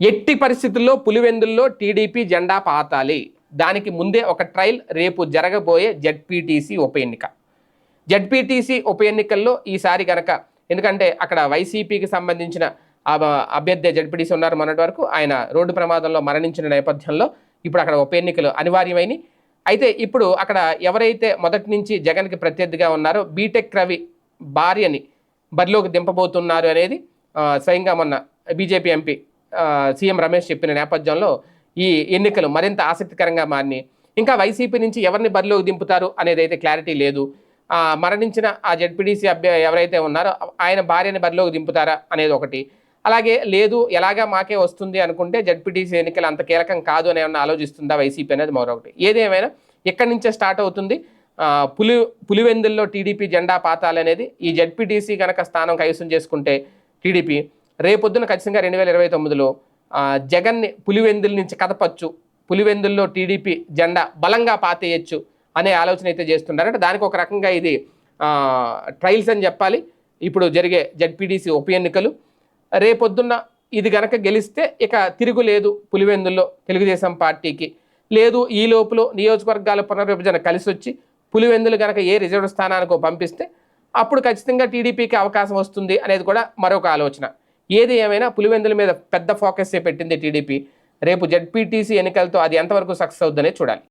ఎట్టి పరిస్థితుల్లో పులివెందుల్లో టీడీపీ జెండా పాతాలి. దానికి ముందే ఒక ట్రయల్ రేపు జరగబోయే జడ్పీటీసీ ఉప ఎన్నిక. జడ్పీటీసీ ఉప ఎన్నికల్లో ఈసారి కనుక ఎందుకంటే అక్కడ వైసీపీకి సంబంధించిన అభ్యర్థి జడ్పీటీసీ ఉన్నారు మొన్నటి వరకు ఆయన రోడ్డు ప్రమాదంలో మరణించిన నేపథ్యంలో ఇప్పుడు అక్కడ ఉప ఎన్నికలు అనివార్యమైనవి. అయితే ఇప్పుడు అక్కడ ఎవరైతే మొదటి నుంచి జగన్కి ప్రత్యర్థిగా ఉన్నారో బీటెక్ రవి భార్యని బరిలోకి దింపబోతున్నారు అనేది స్వయంగా మొన్న బీజేపీ ఎంపీ సీఎం రమేష్ చెప్పిన నేపథ్యంలో ఈ ఎన్నికలు మరింత ఆసక్తికరంగా మారినాయి. ఇంకా వైసీపీ నుంచి ఎవరిని బరిలోకి దింపుతారు అనేది అయితే క్లారిటీ లేదు. మరణించిన ఆ జడ్పీడీసీ అభ్య ఎవరైతే ఉన్నారో ఆయన భార్యని బరిలోకి దింపుతారా అనేది ఒకటి. అలాగే లేదు ఎలాగా మాకే వస్తుంది అనుకుంటే జడ్పీటీసీ ఎన్నికలు అంత కీలకం కాదు అని ఏమన్నా ఆలోచిస్తుందా వైసీపీ అనేది మరొకటి. ఏదేమైనా ఎక్కడి నుంచే స్టార్ట్ అవుతుంది. పులి పులివెందుల్లో టీడీపీ జెండా పాతాలనేది. ఈ జడ్పీటీసీ కనుక స్థానం కైవసం చేసుకుంటే టీడీపీ రేపొద్దున ఖచ్చితంగా రెండు వేల ఇరవై తొమ్మిదిలో జగన్ని పులివెందుల నుంచి కదపచ్చు పులివెందుల్లో టీడీపీ జెండా బలంగా పాతేయచ్చు అనే ఆలోచన అయితే చేస్తున్నారంటే దానికి ఒక రకంగా ఇది ట్రయల్స్ అని చెప్పాలి. ఇప్పుడు జరిగే జడ్పీడీసీ ఉప ఎన్నికలు. రేపొద్దున్న ఇది గనక గెలిస్తే ఇక తిరుగులేదు పులివెందుల్లో తెలుగుదేశం పార్టీకి. లేదు ఈ లోపల నియోజకవర్గాల పునర్విభజన కలిసి వచ్చి పులివెందులు గనక ఏ రిజర్వ్ స్థానానికో పంపిస్తే అప్పుడు ఖచ్చితంగా టీడీపీకి అవకాశం వస్తుంది అనేది కూడా మరొక ఆలోచన. ఏది ఏమైనా పులివెందుల మీద పెద్ద ఫోకస్ పెట్టింది టీడీపీ. రేపు జడ్పీటీసీ ఎన్నికలతో అది ఎంతవరకు సక్సెస్ అవుతుందనే చూడాలి.